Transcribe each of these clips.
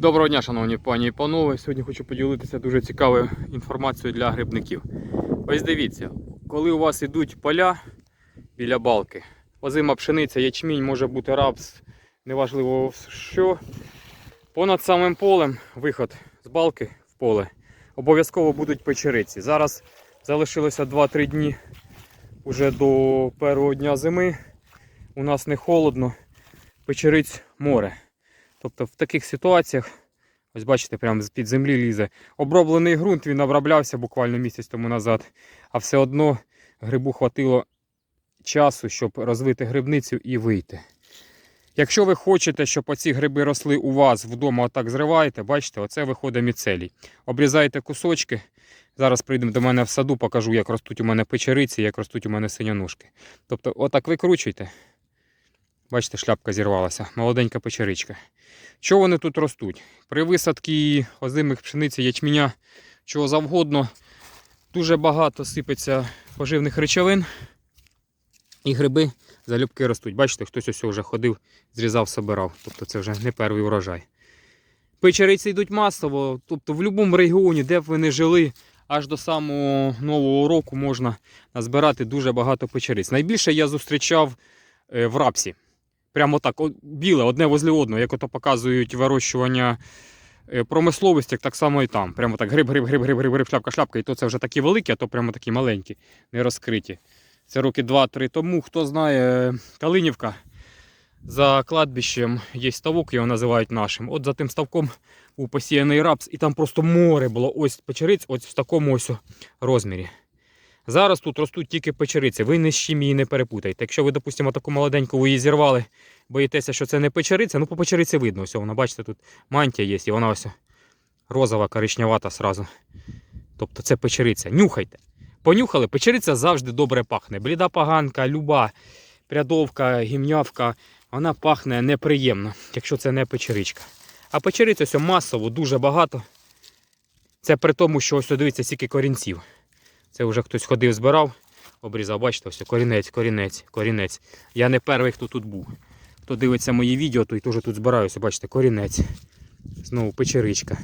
Доброго дня, шановні пані і панове. Сьогодні хочу поділитися дуже цікавою інформацією для грибників. Ось дивіться, коли у вас йдуть поля біля балки, озима пшениця, ячмінь, може бути рапс, неважливо що. Понад самим полем виход з балки в поле. Обов'язково будуть печериці. Зараз залишилося 2-3 дні уже до першого дня зими. У нас не холодно, печериць море. Тобто в таких ситуаціях, ось бачите, прямо з-під землі лізе. Оброблений ґрунт він оброблявся буквально місяць тому назад, а все одно грибу хватило часу, щоб розвити грибницю і вийти. Якщо ви хочете, щоб оці гриби росли у вас вдома, отак зриваєте, бачите, оце виходить міцелій. Обрізаєте кусочки. Зараз прийдемо до мене в саду, покажу, як ростуть у мене печериці, як ростуть у мене синянушки. Тобто, отак викручуйте. Бачите, шляпка зірвалася, молоденька печеричка. Що вони тут ростуть? При висадці озимих пшениці, ячменя, чого завгодно, дуже багато сипеться поживних речовин. І гриби залюбки ростуть. Бачите, хтось ось вже ходив, зрізав, собирав. Тобто це вже не перший урожай. Печериці йдуть масово, тобто в будь-якому регіоні, де б ви не жили, аж до самого нового року можна назбирати дуже багато печериць. Найбільше я зустрічав е, в рапсі. Прямо так, біле, одне возле одного, як ото показують вирощування е, промисловості, так само і там. Прямо так гриб, гриб, гриб, гриб, гриб, гриб, шляпка, шляпка. І то це вже такі великі, а то прямо такі маленькі, не розкриті. Це роки 2-3 тому. Хто знає, Калинівка за кладбищем є ставок, його називають нашим. От за тим ставком був посіяний рапс, і там просто море було ось печериць, ось в такому ось розмірі. Зараз тут ростуть тільки печериці, ви не з чим її не перепутайте. Якщо ви, допустимо, таку маленьку ви її зірвали, боїтеся, що це не печериця, ну по печериці видно, ось вона, бачите, тут мантія є, і вона ось розова, коричневата сразу. Тобто це печериця. Нюхайте. Понюхали, печериця завжди добре пахне. Бліда поганка, люба, прядовка, гімнявка, вона пахне неприємно, якщо це не печеричка. А печериця ось масово, дуже багато. Це при тому, що ось дивіться, скільки корінців. Це вже хтось ходив, збирав, обрізав, бачите, ось корінець, корінець, корінець. Я не перший, хто тут був. Хто дивиться мої відео, той теж тут збираюся, бачите, корінець. Знову печеричка.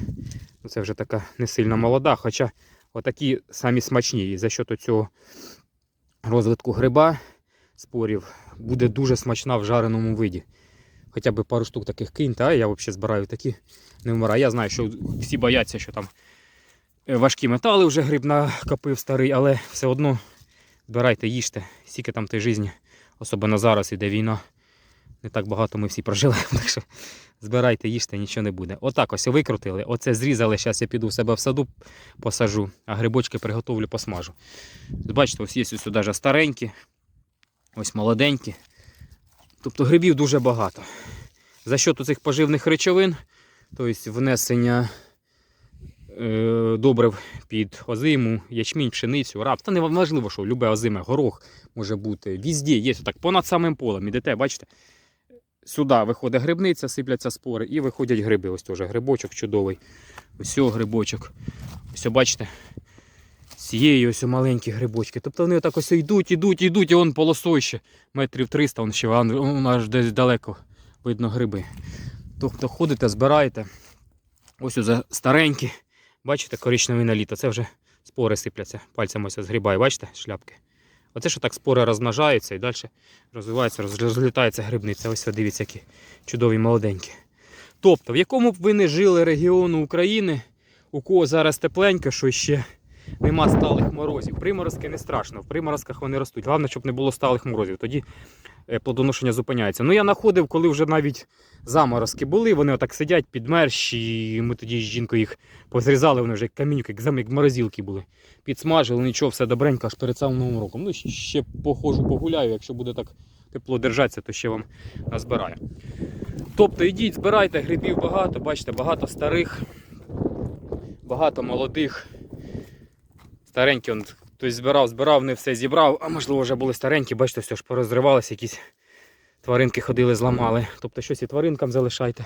Ну, Це вже така не сильно молода, хоча отакі самі смачні. І за счет цього розвитку гриба, спорів, буде дуже смачна в жареному виді. Хоча б пару штук таких киньте, а я взагалі збираю такі не вмираю. Я знаю, що всі бояться, що там важкі метали вже гриб накопив старий, але все одно збирайте, їжте, скільки там той житті, особливо зараз іде війна. Не так багато ми всі прожили, так що збирайте, їжте, нічого не буде. Отак ось викрутили, оце зрізали, зараз я піду в себе в саду посажу, а грибочки приготовлю, посмажу. Бачите, ось є ось навіть старенькі, ось молоденькі. Тобто грибів дуже багато. За що цих поживних речовин, тобто внесення е, добрив під озиму, ячмінь, пшеницю, рапс. Та не важливо, що любе озиме, горох може бути. Візді є так, понад самим полем. Ідете, бачите? Сюди виходить грибниця, сипляться спори і виходять гриби. Ось теж грибочок чудовий. Ось грибочок. Ось, бачите? Цієї ось маленькі грибочки. Тобто вони отак ось йдуть, йдуть, йдуть, і он полосой ще метрів 300, он ще вон аж десь далеко видно гриби. Тобто ходите, збираєте. Ось ось старенькі. Бачите, коричневий наліто, це вже спори сипляться. Пальцем ось згрібає, бачите, шляпки. Оце що так спори розмножаються і далі розвивається, розлітається розлітається грибниця. Ось дивіться, які чудові молоденькі. Тобто, в якому б ви не жили регіону України, у кого зараз тепленько, що ще нема сталих морозів. Приморозки не страшно, в приморозках вони ростуть. Головне, щоб не було сталих морозів. Тоді е, плодоношення зупиняється. Ну я знаходив, коли вже навіть заморозки були, вони отак сидять підмерзші, і ми тоді з жінкою їх позрізали, вони вже як камінюки, як зам- як морозилки були. Підсмажили, нічого, все добренько, аж перед самим новим роком. Ну, ще- походжу, погуляю, якщо буде так тепло держатися, то ще вам назбираю. Тобто йдіть, збирайте, грибів багато, бачите, багато старих, багато молодих. Старенькі, он, хтось збирав, збирав, не все зібрав, а можливо вже були старенькі, бачите, все ж порозривалися, якісь тваринки ходили, зламали. Тобто щось і тваринкам залишайте.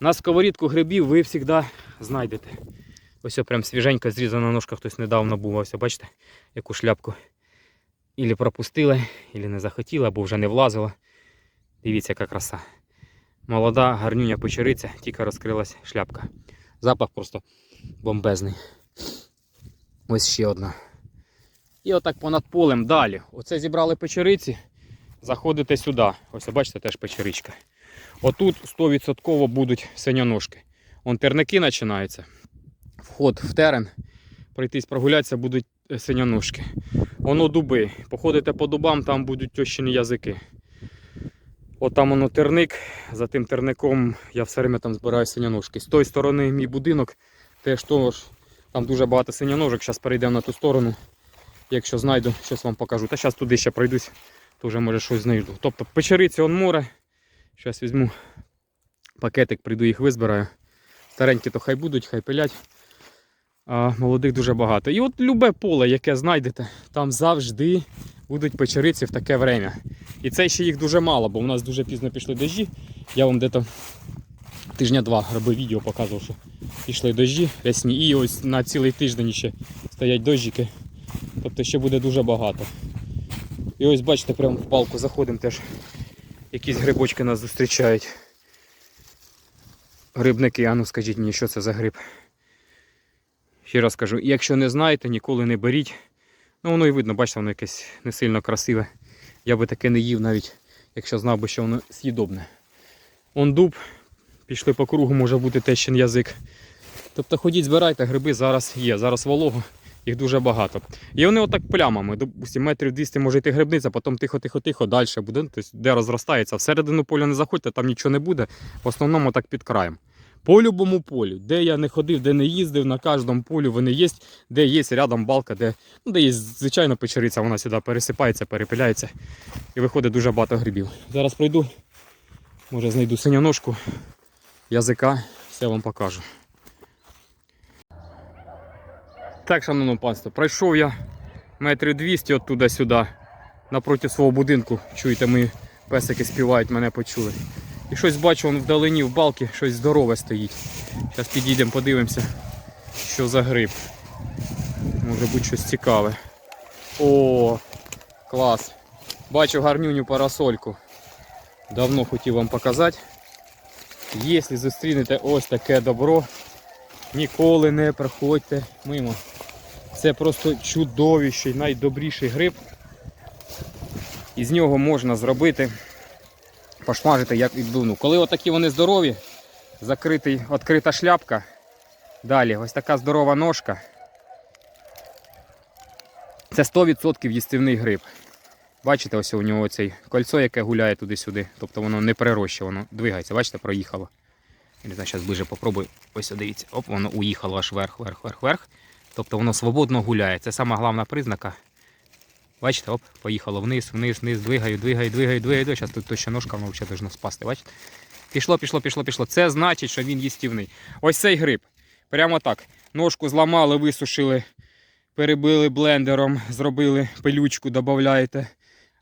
На сковорідку грибів ви завжди знайдете. Ось прям свіженько зрізана ножка хтось недавно був. Ось бачите, яку шляпку. Ілі пропустили, ілі не захотіли, або вже не влазила. Дивіться, яка краса. Молода гарнюня печериця, тільки розкрилась шляпка. Запах просто бомбезний. Ось ще одна. І отак понад полем далі. Оце зібрали печериці. Заходите сюди. Ось бачите теж печеричка. Отут 100% будуть синяножки. Он терники починаються. Вход в терен. Пройтись прогулятися будуть е, синяножки. Воно дуби. Походите по дубам, там будуть тьощині язики. От там воно терник. За тим терником я все время там збираю синяножки. З тої сторони мій будинок теж тож. Там дуже багато синяножок. Зараз перейдемо на ту сторону. Якщо знайду, щось вам покажу. Та зараз туди ще пройдусь, то вже може щось знайду. Тобто печериці он море. Зараз візьму пакетик, прийду їх визбираю. Старенькі то хай будуть, хай пилять. А молодих дуже багато. І от любе поле, яке знайдете, там завжди будуть печериці в таке время. І це ще їх дуже мало, бо у нас дуже пізно пішли дощі. Я вам дето тижня два робив відео, показував, що пішли дощі рясні. І ось на цілий тиждень ще стоять дощики. Тобто ще буде дуже багато. І ось бачите, прямо в балку заходимо теж. Якісь грибочки нас зустрічають. Грибники, а ну скажіть мені, що це за гриб. Ще раз кажу, якщо не знаєте, ніколи не беріть. Ну воно і видно, бачите, воно якесь не сильно красиве. Я би таке не їв навіть, якщо знав би, що воно з'їдобне. Он дуб, пішли по кругу, може бути тещин язик. Тобто ходіть, збирайте, гриби зараз є, зараз волого, їх дуже багато. І вони отак плямами, допустим, метрів 200 може йти грибниця, потім тихо-тихо-тихо далі буде, тобто, де розростається. Всередину поля не заходьте, там нічого не буде. В основному так під краєм. По любому полю, де я не ходив, де не їздив, на кожному полі вони є, де є рядом балка, де, ну, де є звичайно печериця, вона сюди пересипається, перепиляється і виходить дуже багато грибів. Зараз пройду, може знайду синяножку, язика, все вам покажу. Так, шановне панство, пройшов я метрів 200 от туди-сюди, напроти свого будинку. Чуєте, мої песики співають, мене почули. І щось бачу, вон вдалині в балки щось здорове стоїть. Зараз підійдемо, подивимося, що за гриб. Може бути щось цікаве. О, клас. Бачу гарнюню парасольку. Давно хотів вам показати. Якщо зустрінете ось таке добро, ніколи не проходьте мимо. Це просто чудовіший, найдобріший гриб. Із нього можна зробити пошмажити як відбивну. Коли отакі вони здорові, закритий, відкрита шляпка. Далі ось така здорова ножка. Це 100% їстивний гриб. Бачите, ось у нього цей кольцо, яке гуляє туди-сюди. Тобто воно не перерощує, воно двигається. Бачите, проїхало. Я не знаю, зараз ближе попробую. Ось дивіться. Оп, воно уїхало аж вверх, вверх, вверх, вверх. Тобто воно свободно гуляє. Це сама головна признака. Бачите, оп, поїхало вниз, вниз, вниз, двигаю, двигаю, двигаю, двигаю. Зараз тут точно ножка воно взагалі должна спасти. Бачите? Пішло, пішло, пішло, пішло. Це значить, що він їстівний. Ось цей гриб. Прямо так. Ножку зламали, висушили, перебили блендером, зробили пилючку, додаєте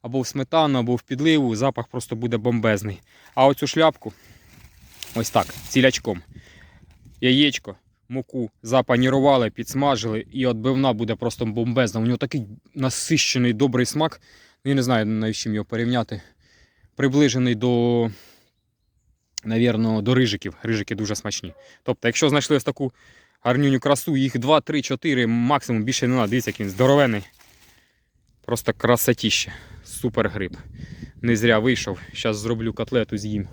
або в сметану, або в підливу. Запах просто буде бомбезний. А оцю шляпку, ось так, цілячком. Яєчко, муку запанірували, підсмажили, і отбивна буде просто бомбезна. У нього такий насищений добрий смак. Ну, Я не знаю, навіщо його порівняти. Приближений до, навірно, до рижиків. Рижики дуже смачні. Тобто, якщо знайшли ось таку гарнюню красу, їх 2, 3, 4, максимум більше не треба. Дивіться, як він здоровений. Просто красотіще. Супер гриб. Не зря вийшов. Зараз зроблю котлету з'їм.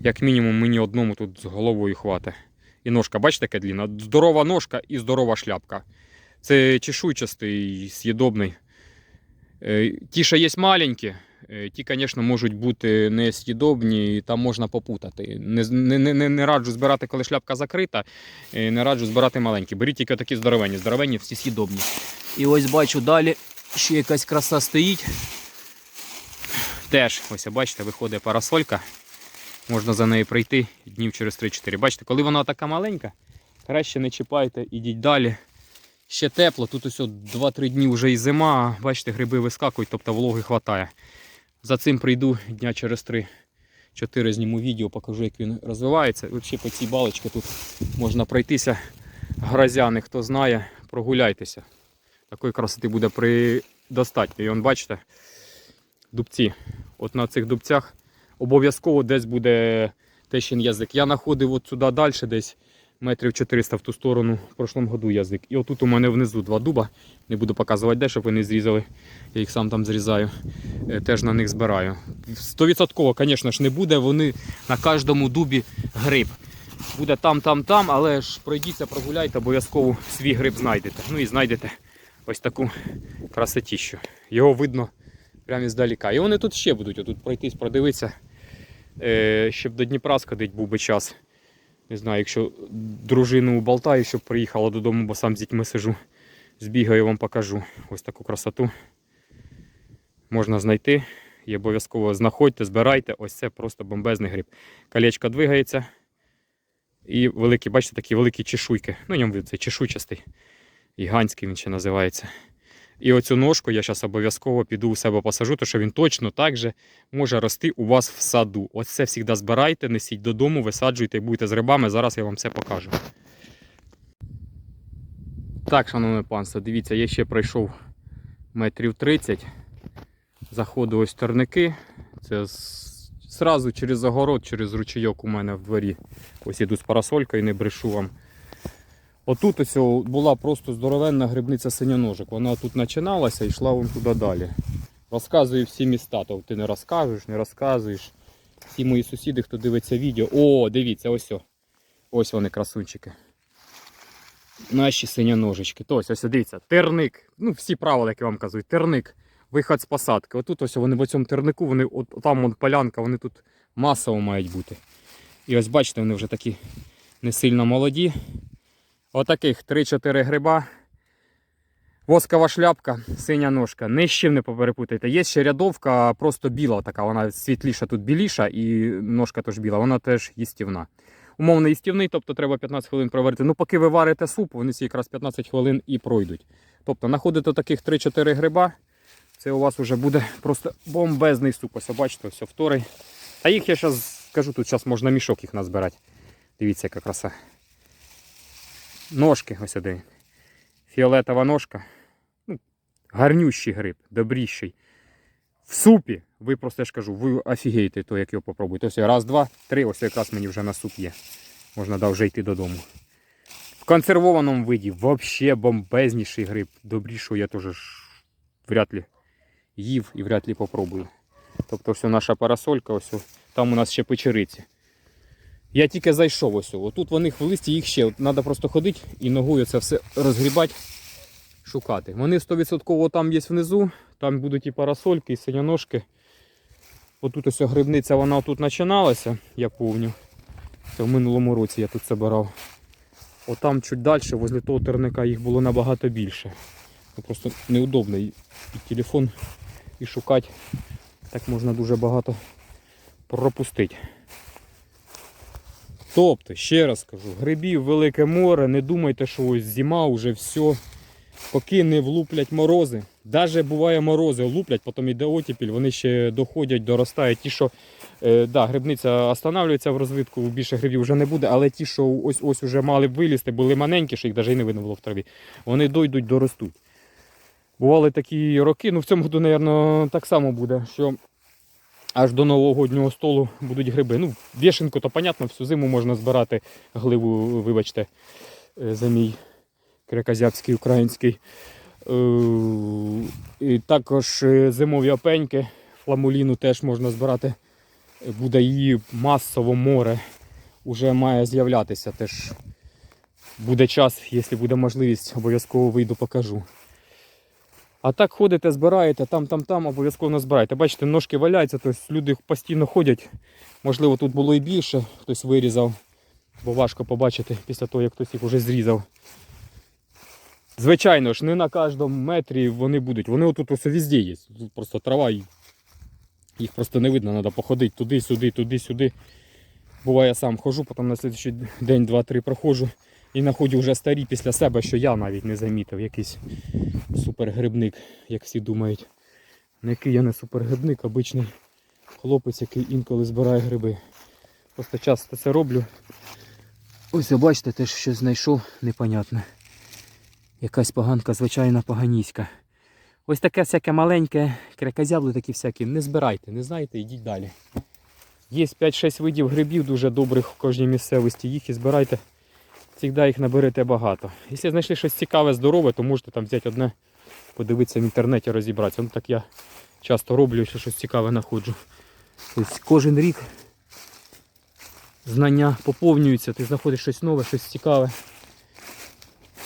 Як мінімум, мені одному тут з головою хватить. І ножка, бачите, яка длінна? Здорова ножка і здорова шляпка. Це чешуйчастий, з'їдобний. Е, Ті, що є маленькі, ті, звісно, можуть бути не і там можна попутати. Не, не, не, не, раджу збирати, коли шляпка закрита, е, не раджу збирати маленькі. Беріть тільки такі здоровенні. Здоровенні всі з'їдобні. І ось бачу далі ще якась краса стоїть. Теж, ось бачите, виходить парасолька. Можна за нею пройти днів через 3-4. Бачите, коли вона така маленька, краще не чіпайте, ідіть далі. Ще тепло, тут ось 2-3 дні вже і зима, бачите, гриби вискакують, тобто вологи хватає. За цим прийду дня через 3-4 зніму відео, покажу, як він розвивається. Взагалі по цій балочці тут можна пройтися. Грозяни, хто знає, прогуляйтеся. Такої красоти буде достатньо. І он бачите, дубці. От на цих дубцях обов'язково десь буде тещин язик. Я знаходив от сюди далі, десь метрів 400 в ту сторону в прошлому году язик. І отут у мене внизу два дуба. Не буду показувати де, щоб ви не зрізали. Я їх сам там зрізаю. Е, Теж на них збираю. Стовідсотково, звісно ж, не буде. Вони на кожному дубі гриб. Буде там, там, там, але ж пройдіться, прогуляйте, обов'язково свій гриб знайдете. Ну і знайдете ось таку красотіщу. Його видно прямо іздаліка. І вони тут ще будуть отут пройтись, продивитися. Е, щоб до Дніпра сходить був би час. Не знаю, якщо дружину болтаю, щоб приїхала додому, бо сам з дітьми сижу. Збігаю, вам покажу ось таку красоту. Можна знайти і обов'язково знаходьте, збирайте. Ось це просто бомбезний гриб. Колечко двигається. І великі, бачите, такі великі чешуйки. Ну, ньому це чешуйчастий. Гігантський він ще називається. І оцю ножку я зараз обов'язково піду у себе посажу, тому що він точно так же може рости у вас в саду. Ось це завжди збирайте, несіть додому, висаджуйте і будете з рибами. Зараз я вам все покажу. Так, шановне панство, дивіться, я ще пройшов метрів 30. Заходу ось терники. Це зразу через огород, через ручейок у мене в дворі. Ось іду з парасолькою, не брешу вам. Отут ось була просто здоровенна грибниця синяножик. Вона тут починалася і йшла вон туди далі. Розказую всі міста, то ти не розкажеш, не розказуєш. Всі мої сусіди, хто дивиться відео. О, дивіться, ось. Ось вони, красунчики. Наші синяножечки. То ось, ось дивіться, терник. Ну, всі правила, як я вам кажу, терник. Виход з посадки. Отут ось вони в цьому тернику, вони, от, там вон полянка, вони тут масово мають бути. І ось бачите, вони вже такі не сильно молоді. Отаких 3-4 гриба. Воскова шляпка, синя ножка. Ні не поперепутайте. Є ще рядовка, просто біла така, вона світліша, тут біліша, і ножка теж біла, вона теж їстівна. Умовно їстівний, тобто треба 15 хвилин проварити. Ну, поки ви варите суп, вони ці якраз 15 хвилин і пройдуть. Тобто, знаходите таких 3-4 гриба, це у вас вже буде просто бомбезний суп. Ось бачите, ось вторий. А їх я зараз скажу, тут зараз можна мішок їх назбирати. Дивіться, яка краса. Ножки, ось один. Фіолетова ножка. Ну, гарнющий гриб, добріший. В супі, ви просто ж кажу, ви офігієте, то, як його попробуєте. Ось раз, два, три, ось якраз мені вже на суп є. Можна да, вже йти додому. В консервованому виді взагалі бомбезніший гриб. Добрішого я теж вряд ли їв і вряд ли попробую. Тобто все наша парасолька, ось там у нас ще печериці. Я тільки зайшов ось. Тут вони в листі їх ще. Треба просто ходити і ногою це все розгрібати, шукати. Вони 100% там є внизу, там будуть і парасольки, і синяножки. Отут ось грибниця вона тут починалася, я помню. Це в минулому році я тут збирав. Отам чуть далі, возле того терника їх було набагато більше. Ну, Просто неудобно і телефон, і шукати. Так можна дуже багато пропустити. Тобто, ще раз кажу, грибів велике море, не думайте, що ось зима вже все. Поки не влуплять морози. Навіть буває морози, влуплять, потім йде отіпіль, вони ще доходять, доростають. Ті, що е, да, грибниця останавлюється в розвитку, більше грибів вже не буде, але ті, що ось ось вже мали вилізти, були маленькі, що їх навіть і не видно було в траві, вони дойдуть, доростуть. Бували такі роки, ну в цьому году, мабуть, так само буде, що аж до новогоднього столу будуть гриби. Ну, вішенку, то понятно, всю зиму можна збирати гливу, вибачте, е, за мій крикозябський український. Е, І також е, зимові опеньки, фламуліну теж можна збирати. Буде її масово море. Уже має з'являтися. Теж буде час, якщо буде можливість, обов'язково вийду покажу. А так ходите, збираєте, там, там, там, обов'язково назбираєте. Бачите, ножки валяються, тобто люди постійно ходять. Можливо, тут було і більше, хтось вирізав, бо важко побачити після того, як хтось їх вже зрізав. Звичайно ж, не на кожному метрі вони будуть. Вони отут ось везде є. Тут просто трава їх просто не видно, треба походити туди-сюди, туди-сюди. Буває, я сам хожу, потім на слідчий день, два-три проходжу і знаходжу вже старі після себе, що я навіть не замітив. Якийсь супергрибник, як всі думають. Не який я не супергрибник, обичний хлопець, який інколи збирає гриби. Просто часто це роблю. Ось бачите, теж щось знайшов непонятне. Якась поганка, звичайна поганіська. Ось таке всяке маленьке, крякозябли такі всякі. Не збирайте, не знаєте, йдіть далі. Є 5-6 видів грибів дуже добрих в кожній місцевості. Їх і збирайте. Завжди їх наберете багато. Якщо знайшли щось цікаве, здорове, то можете там взяти одне, подивитися в інтернеті, розібратися. Ну так я часто роблю, якщо щось цікаве знаходжу. Тобто кожен рік знання поповнюються, ти знаходиш щось нове, щось цікаве.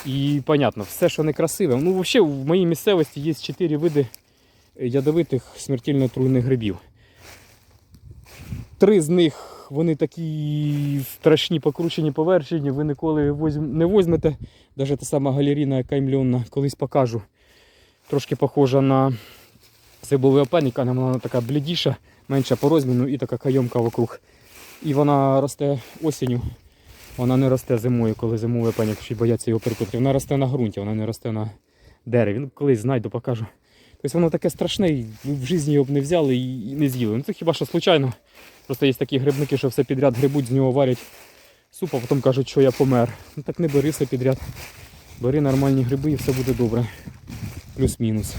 І понятно, все, що не красиве. Ну, взагалі, в моїй місцевості є 4 види ядовитих смертельно отруйних грибів. Три з них вони такі страшні, покручені, поверхні, ви ніколи не возьмете. Навіть та сама галеріна каймльонна, колись покажу. Трошки похожа на цибовий опенник, але вона така блідіша, менша по розміру і така кайомка вокруг. І вона росте осінню. Вона не росте зимою, коли зимовий опенник, що бояться його перекупити. Вона росте на ґрунті, вона не росте на дереві. Ну, колись знайду, покажу. Тобто воно таке страшне, і в житті його б не взяли і не з'їли. Ну це хіба що случайно. Просто є такі грибники, що все підряд грибуть, з нього варять суп, а потім кажуть, що я помер. Ну так не бери все підряд. Бери нормальні гриби і все буде добре. Плюс-мінус.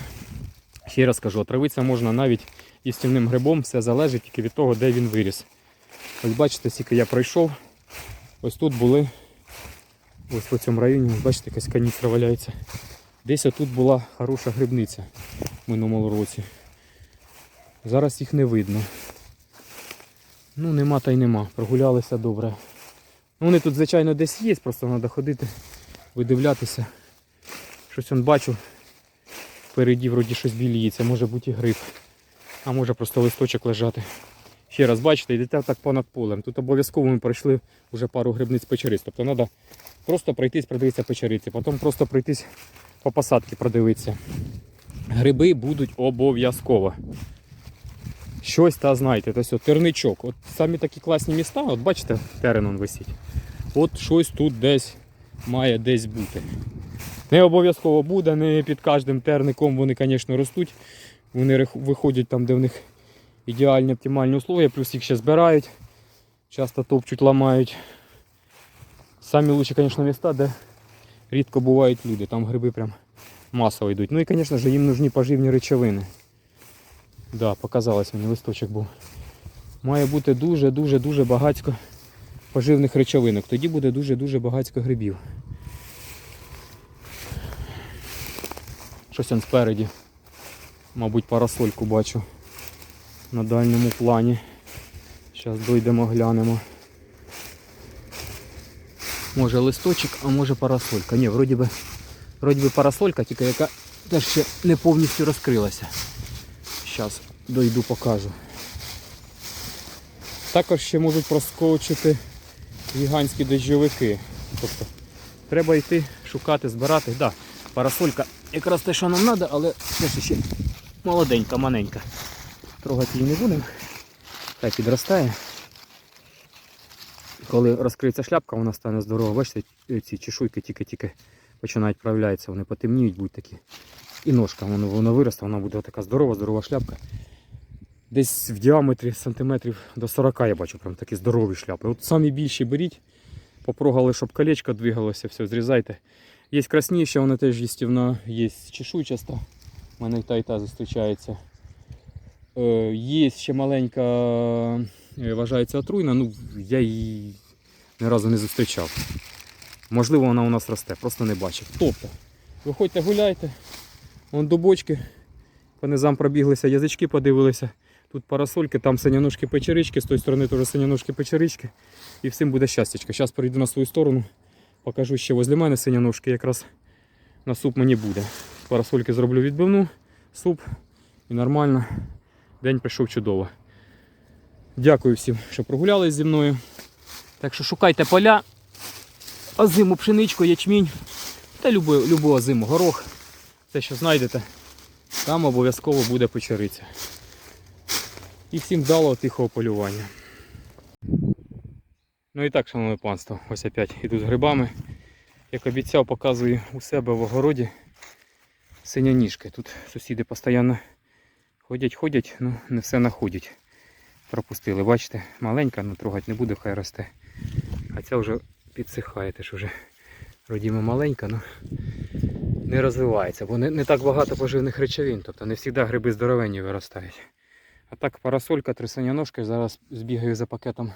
Ще раз кажу, отравитися можна навіть їстівним грибом, все залежить тільки від того, де він виріс. Ось бачите, скільки я пройшов. Ось тут були, ось по цьому районі, бачите, якась каністра валяється. Десь отут була хороша грибниця в минулому році. Зараз їх не видно. Ну, нема та й нема. Прогулялися добре. Ну, вони тут, звичайно, десь є, просто треба ходити, видивлятися. Щось он бачу. Впереді вроді щось біліється, може бути і гриб. А може просто листочок лежати. Ще раз бачите, йдете так понад полем. Тут обов'язково ми пройшли вже пару грибниць печериць. Тобто треба просто пройтись, продивитися печериці, потім просто пройтись по посадці, продивитися. Гриби будуть обов'язково. Щось та знаєте, ось от терничок. От самі такі класні міста, от бачите, терен он висить. От щось тут десь має десь бути. Не обов'язково буде, не під кожним терником вони, звісно, ростуть. Вони виходять там, де в них ідеальні оптимальні условия, плюс їх ще збирають, часто топчуть, ламають. Самі лучші, звісно, міста, де рідко бувають люди, там гриби прям масово йдуть. Ну і, звісно їм нужні поживні речовини. Да, показалось мені листочок був. Має бути дуже-дуже-дуже багатько поживних речовинок. Тоді буде дуже-дуже багатько грибів. Щось он спереді. Мабуть, парасольку бачу на дальньому плані. Зараз дойдемо, глянемо. Може листочок, а може парасолька. Ні, вроді би, вроді би парасолька, тільки яка теж ще не повністю розкрилася. Зараз дойду покажу. Також ще можуть проскочити гігантські дощовики. Тобто треба йти, шукати, збирати. Да, парасолька якраз те, що нам треба, але теж ще молоденька, маленька. Трогати її не будемо. Хай підростає. Коли розкриється шляпка, вона стане здорова. Бачите, ці чешуйки тільки-тільки починають проявлятися, вони потемніють, будуть такі. І ножка, воно, воно виросте, вона буде така здорова, здорова шляпка. Десь в діаметрі сантиметрів до 40 я бачу прям такі здорові шляпи. От самі більші беріть, попрогали, щоб колечко двигалося, все, зрізайте. Є красніші, вона теж їстівна, є чешуйчаста. У мене і та і та зустрічається. Е, Є ще маленька, е, вважається отруйна, ну я її ні разу не зустрічав. Можливо, вона у нас росте, просто не бачив. Тобто, виходьте гуляйте, вон до бочки, по низам пробіглися, язички подивилися. Тут парасольки, там синяножки печерички, з тої сторони теж синяножки печерички. І всім буде щастячко. Зараз перейду на свою сторону, покажу ще возле мене синяножки, якраз на суп мені буде. Парасольки зроблю відбивну, суп і нормально. День прийшов чудово. Дякую всім, що прогулялись зі мною. Так що шукайте поля, озиму пшеничку, ячмінь та любу, любу озиму, горох. Те, що знайдете, там обов'язково буде печериця. І всім вдалого тихого полювання. Ну і так, шановне панство, ось опять іду з грибами. Як обіцяв, показую у себе в огороді синяніжки. Тут сусіди постійно ходять, ходять, ну не все находять. Пропустили, бачите, маленька, ну трогати не буду, хай росте. А ця вже підсихає, теж вже родімо маленька, ну не розвивається, бо не, не так багато поживних речовин. Тобто не завжди гриби здоровенні виростають. А так парасолька, трясоняножка. Зараз збігаю за пакетом.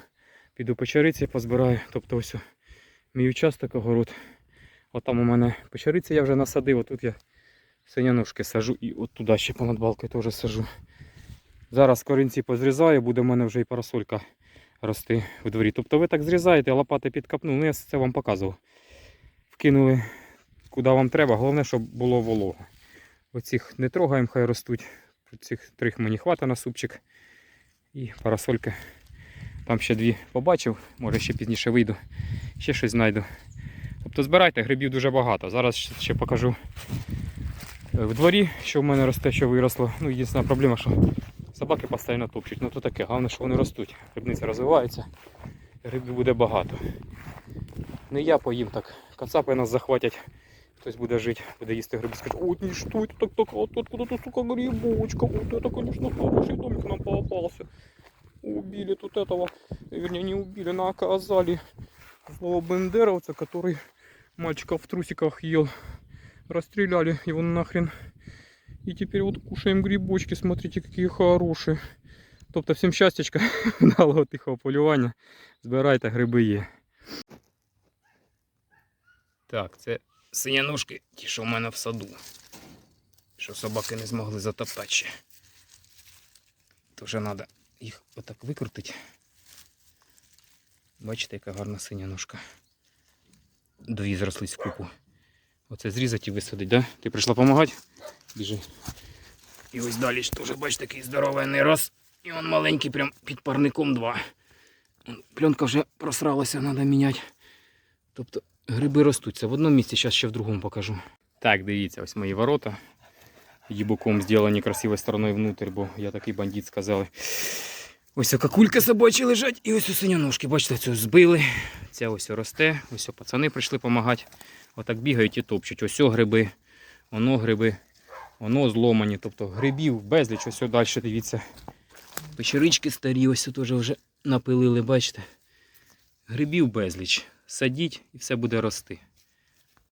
Піду печериці, позбираю. Тобто ось мій участок огород. От там у мене печериці я вже насадив, отут я синяножки сажу і от туди ще понад балкою теж сажу. Зараз корінці позрізаю, буде в мене вже і парасолька рости в дворі. Тобто ви так зрізаєте, лопати підкапнули. Ну я це вам показував. Вкинули куди вам треба, головне, щоб було волого. Оцих не трогаємо, хай ростуть. Цих трьох мені хватить на супчик. І парасольки. Там ще дві побачив, може ще пізніше вийду, ще щось знайду. Тобто збирайте, грибів дуже багато. Зараз ще- покажу в дворі, що в мене росте, що виросло. Ну, єдина проблема, що собаки постійно топчуть. Ну то таке, головне, що вони ростуть. Грибниця розвивається, грибів буде багато. Не я поїм так. Кацапи нас захватять. Хтось буде жити, буде їсти гриби, скаже, от ні, що это так, так, от откуда-то, сука, грибочка, вот это, конечно, хороший домик нам попался. Убили тут этого, вернее, не убили, наказали злого бендеровца, который мальчика в трусиках ел. Расстреляли его нахрен. И теперь вот кушаем грибочки, смотрите, какие хорошие. Тобто всім щастячка, вдалого тихого полювання. Збирайте, гриби є. Так, це синянушки, ті, що в мене в саду. Що собаки не змогли затоптати. То вже треба їх отак викрутити. Бачите, яка гарна синя ножка. Дві зрослись в купу. Оце зрізати і висадити, да? Ти прийшла допомагати? Біжи. І ось далі теж, бачите, такий здоровенний роз. І он маленький, прям під парником два. Пленка вже просралася, треба міняти. Тобто гриби ростуть. Це в одному місці, зараз ще в другому покажу. Так, дивіться, ось мої ворота. Єбуком зроблені красивою стороною внутрь, бо я такий бандит сказали. Ось ока кулька собачі лежать і ось синяножки. Бачите, цю збили. Ця ось росте. Ось пацани прийшли допомагати. Отак бігають і топчуть. Ось гриби, воно гриби, воно зломані. Тобто грибів безліч, ось далі дивіться. Печерички старі, ось теж вже напилили, бачите. Грибів безліч. Садіть і все буде рости.